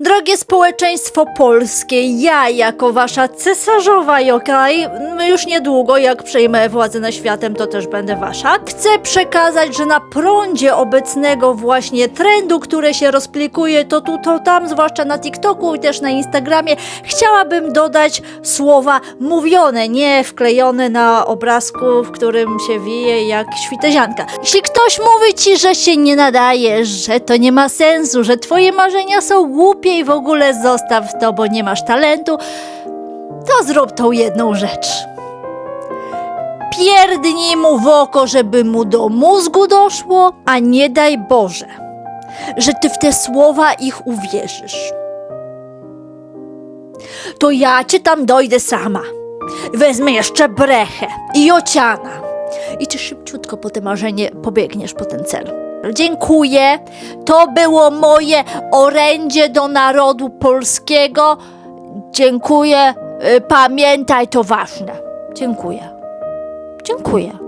Drogie społeczeństwo polskie, ja jako wasza cesarzowa Jokaj, już niedługo jak przejmę władzę nad światem, to też będę wasza, chcę przekazać, że na prądzie obecnego właśnie trendu, który się rozplikuje to tu, to tam, zwłaszcza na TikToku i też na Instagramie, chciałabym dodać słowa mówione, nie wklejone na obrazku, w którym się wije jak świtezianka. Jeśli ktoś mówi ci, że się nie nadajesz, że to nie ma sensu, że twoje marzenia są głupie i w ogóle zostaw to, bo nie masz talentu, to zrób tą jedną rzecz. Pierdnij mu w oko, żeby mu do mózgu doszło, a nie daj Boże, że ty w te słowa ich uwierzysz. To ja cię tam dojdę sama. Wezmę jeszcze brechę i ociana. I ty szybciutko po te marzenie pobiegniesz po ten cel. Dziękuję. To było moje orędzie do narodu polskiego. Dziękuję. Y, Pamiętaj, to ważne. Dziękuję. Dziękuję.